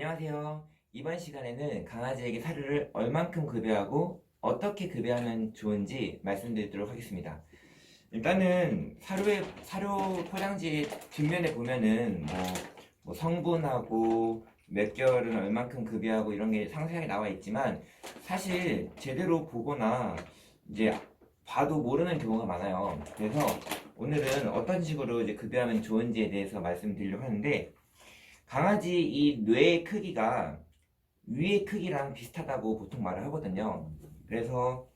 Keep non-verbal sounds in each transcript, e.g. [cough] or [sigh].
안녕하세요. 이번 시간에는 강아지에게 사료를 얼만큼 급여하고 어떻게 급여하면 좋은지 말씀드리도록 하겠습니다. 일단은 사료의 사료 포장지 뒷면에 보면은 뭐, 뭐 성분하고 몇 개월은 얼만큼 급여하고 이런 게 상세하게 나와 있지만 사실 제대로 보거나 이제 봐도 모르는 경우가 많아요. 그래서 오늘은 어떤 식으로 이제 급여하면 좋은지에 대해서 말씀드리려고 하는데 강아지 이 뇌의 크기가 위의 크기랑 비슷하다고 보통 말을 하거든요. 그래서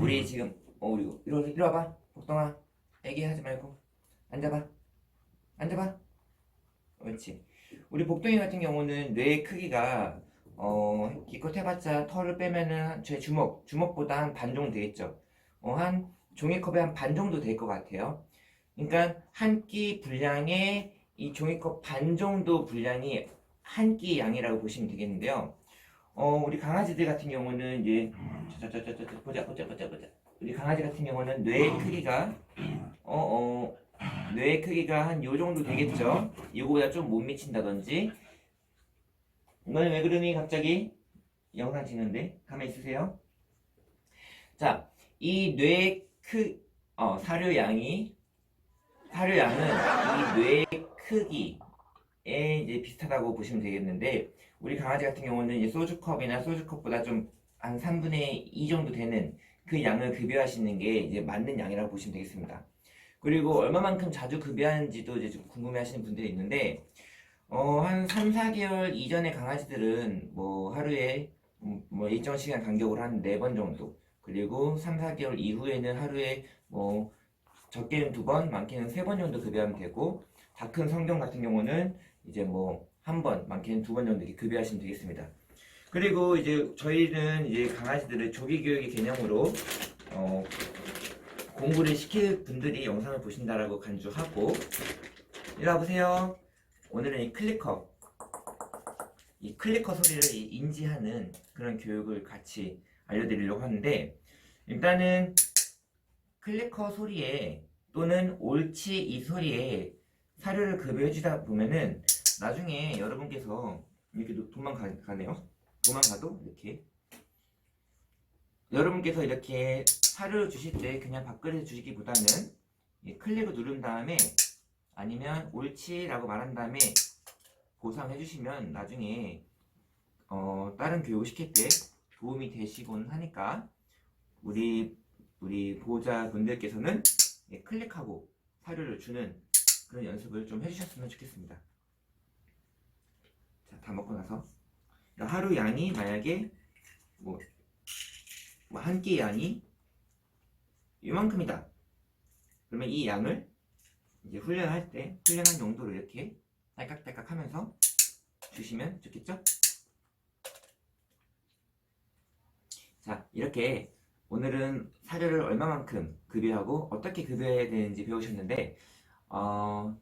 우리 지금 어 우리 이리, 와- 이리 와봐. 복동아 애기 하지 말고. 앉아봐. 앉아봐. 옳지. 우리 복동이 같은 경우는 뇌의 크기가 어 기껏 해봤자 털을 빼면은 제 주먹 주먹보다 한 반 정도 되겠죠. 어 한 종이컵의 한반 정도 될 것 같아요. 그러니까 한 끼 분량의 이 종이컵 반 정도 분량이 한 끼 양이라고 보시면 되겠는데요. 어, 우리 강아지들 같은 경우는 이제 자자자자자 보자 보자 보자 보자. 우리 강아지 같은 경우는 뇌의 크기가 어, 어, 뇌의 크기가 한 요 정도 되겠죠. 이거보다 좀 못 미친다든지. 이거는 왜 그러니 갑자기 영상 찍는데 가만히 있으세요. 자, 이 뇌의 크 어, 사료 양이 사료 양은 이 뇌의 크기에 이제 비슷하다고 보시면 되겠는데 우리 강아지 같은 경우는 이제 소주컵이나 소주컵보다 좀 한 3분의 2 정도 되는 그 양을 급여하시는 게 이제 맞는 양이라고 보시면 되겠습니다. 그리고 얼마만큼 자주 급여하는지도 이제 좀 궁금해 하시는 분들이 있는데 어, 한 3, 4개월 이전의 강아지들은 뭐 하루에 음, 뭐 일정 시간 간격으로 한 4번 정도 그리고 3, 4개월 이후에는 하루에 뭐 적게는 두 번, 많게는 세번 정도 급여하면 되고 다 큰 성경 같은 경우는 이제 뭐 한 번, 많게는 두 번 정도 이렇게 급여하시면 되겠습니다. 그리고 이제 저희는 이제 강아지들을 조기 교육의 개념으로 어, 공부를 시킬 분들이 영상을 보신다라고 간주하고 이리 와보세요. 오늘은 이 클리커 이 클리커 소리를 이 인지하는 그런 교육을 같이 알려드리려고 하는데 일단은 클리커 소리에 또는 옳지 이 소리에 사료를 급여해 주다 보면은 나중에 여러분께서 이렇게 노- 도망가네요. 도망가도 이렇게 여러분께서 이렇게 사료를 주실 때 그냥 밥그릇에 주시기보다는 이 클릭을 누른 다음에 아니면 옳지라고 말한 다음에 보상해 주시면 나중에 어, 다른 교육을 시킬 때 도움이 되시곤 하니까 우리 우리 보호자분들께서는 예, 클릭하고 사료를 주는 그런 연습을 좀 해주셨으면 좋겠습니다. 자, 다 먹고 나서 그러니까 하루 양이 만약에 뭐, 뭐한끼 양이 이만큼이다. 그러면 이 양을 이제 훈련할 때 훈련한 용도로 이렇게 딸깍딸깍 하면서 주시면 좋겠죠? 자, 이렇게 오늘은 사료를 얼마만큼 급여하고 어떻게 급여해야 되는지 배우셨는데 어,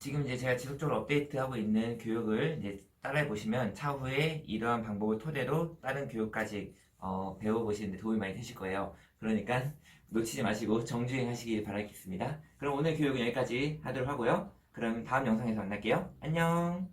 지금 이제 제가 지속적으로 업데이트하고 있는 교육을 이제 따라해 보시면 차후에 이러한 방법을 토대로 다른 교육까지 어, 배워보시는데 도움이 많이 되실 거예요. 그러니까 [laughs] 놓치지 마시고 정주행 하시길 바라겠습니다. 그럼 오늘 교육은 여기까지 하도록 하고요. 그럼 다음 영상에서 만날게요. 안녕.